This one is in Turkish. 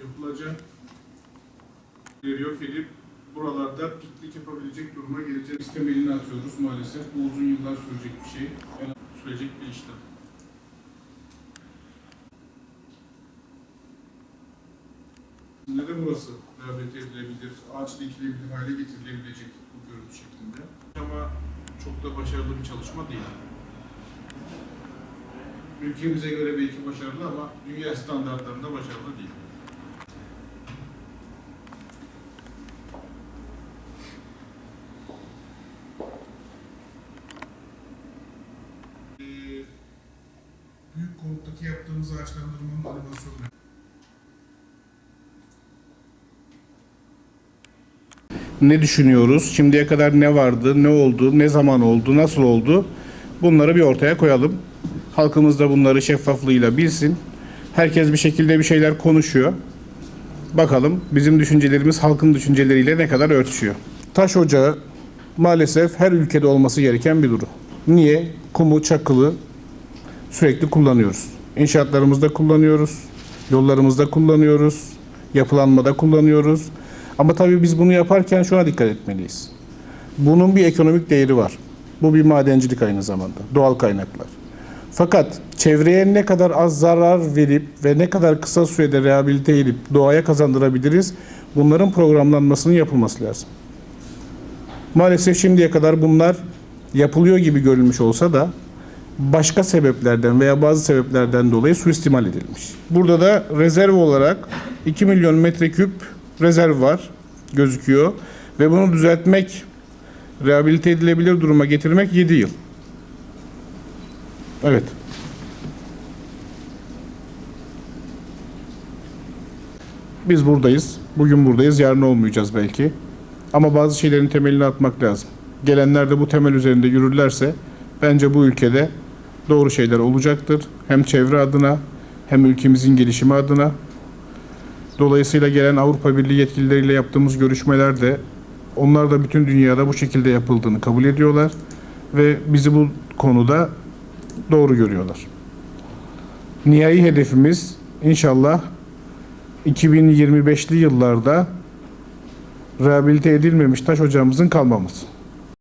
yapılacak. Yok edip buralarda piknik yapabilecek duruma geleceğiz. Temelini atıyoruz maalesef. Bu uzun yıllar sürecek bir şey. Yani sürecek bir işlem. Ne de burası rehabilite edilebilir, ağaç dikilebilir hale getirilebilecek bu görüntü şeklinde. Ama çok da başarılı bir çalışma değil. Ülkemize göre belki başarılı ama dünya standartlarında başarılı değil. Ee, büyük konuttaki yaptığımız ağaçlandırmanın animasyonu. ne düşünüyoruz, şimdiye kadar ne vardı, ne oldu, ne zaman oldu, nasıl oldu bunları bir ortaya koyalım. Halkımız da bunları şeffaflığıyla bilsin. Herkes bir şekilde bir şeyler konuşuyor. Bakalım bizim düşüncelerimiz halkın düşünceleriyle ne kadar örtüşüyor. Taş ocağı maalesef her ülkede olması gereken bir durum. Niye? Kumu, çakılı sürekli kullanıyoruz. İnşaatlarımızda kullanıyoruz, yollarımızda kullanıyoruz, yapılanmada kullanıyoruz. Ama tabii biz bunu yaparken şuna dikkat etmeliyiz. Bunun bir ekonomik değeri var. Bu bir madencilik aynı zamanda. Doğal kaynaklar. Fakat çevreye ne kadar az zarar verip ve ne kadar kısa sürede rehabilite edip doğaya kazandırabiliriz bunların programlanmasının yapılması lazım. Maalesef şimdiye kadar bunlar yapılıyor gibi görülmüş olsa da başka sebeplerden veya bazı sebeplerden dolayı suistimal edilmiş. Burada da rezerv olarak 2 milyon metreküp rezerv var gözüküyor ve bunu düzeltmek, rehabilite edilebilir duruma getirmek 7 yıl. Evet. Biz buradayız. Bugün buradayız. Yarın olmayacağız belki. Ama bazı şeylerin temelini atmak lazım. Gelenler de bu temel üzerinde yürürlerse bence bu ülkede doğru şeyler olacaktır. Hem çevre adına hem ülkemizin gelişimi adına. Dolayısıyla gelen Avrupa Birliği yetkilileriyle yaptığımız görüşmelerde onlar da bütün dünyada bu şekilde yapıldığını kabul ediyorlar ve bizi bu konuda doğru görüyorlar. Nihai hedefimiz inşallah 2025'li yıllarda rehabilite edilmemiş taş ocağımızın kalmaması.